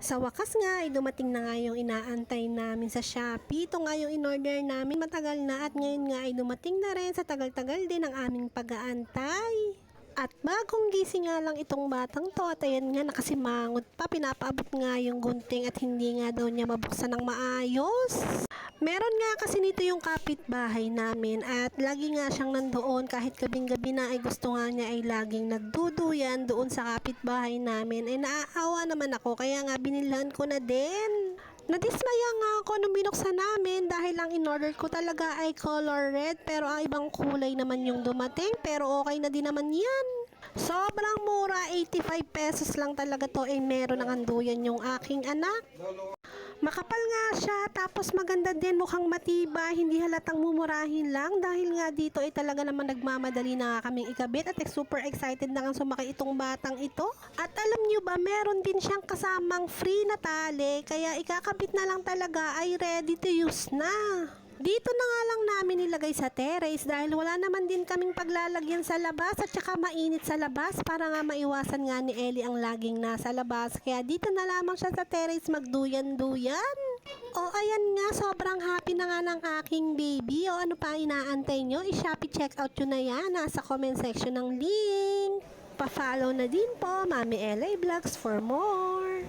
Sa wakas nga ay dumating na nga yung inaantay namin sa Shopee. Ito nga yung in-order namin matagal na at ngayon nga ay dumating na rin sa tagal-tagal din ang aming pag-aantay. At bagong gising nga lang itong batang to at ayan nga nakasimangot pa. Pinapaabot nga yung gunting at hindi nga daw niya mabuksan ng maayos. Meron nga kasi nito yung kapitbahay namin at lagi nga siyang nandoon kahit gabing-gabi na ay gusto nga niya ay laging nagduduyan doon sa kapitbahay namin. Ay naaawa naman ako kaya nga binilhan ko na din. Nadismaya nga ako nung binuksan namin dahil ang in-order ko talaga ay color red pero ang ibang kulay naman yung dumating pero okay na din naman yan. Sobrang mura, 85 pesos lang talaga to ay meron ng anduyan yung aking anak. Makapal nga siya, tapos maganda din, mukhang matibay, hindi halatang mumurahin lang dahil nga dito ay talaga naman nagmamadali na kaming ikabit at super excited na nga sumakay itong batang ito. At alam nyo ba, meron din siyang kasamang free na tali, kaya ikakabit na lang talaga ay ready to use na. Dito na nga lang namin nilagay sa terrace dahil wala naman din kaming paglalagyan sa labas at saka mainit sa labas para nga maiwasan nga ni Ellie ang laging nasa labas. Kaya dito na lamang siya sa terrace magduyan-duyan. O ayan nga, sobrang happy na nga ng aking baby. O ano pa inaantay nyo? I-Shopee checkout yun na yan. Nasa comment section ng link. Pa-follow na din po, Mami LA Vlogs for more.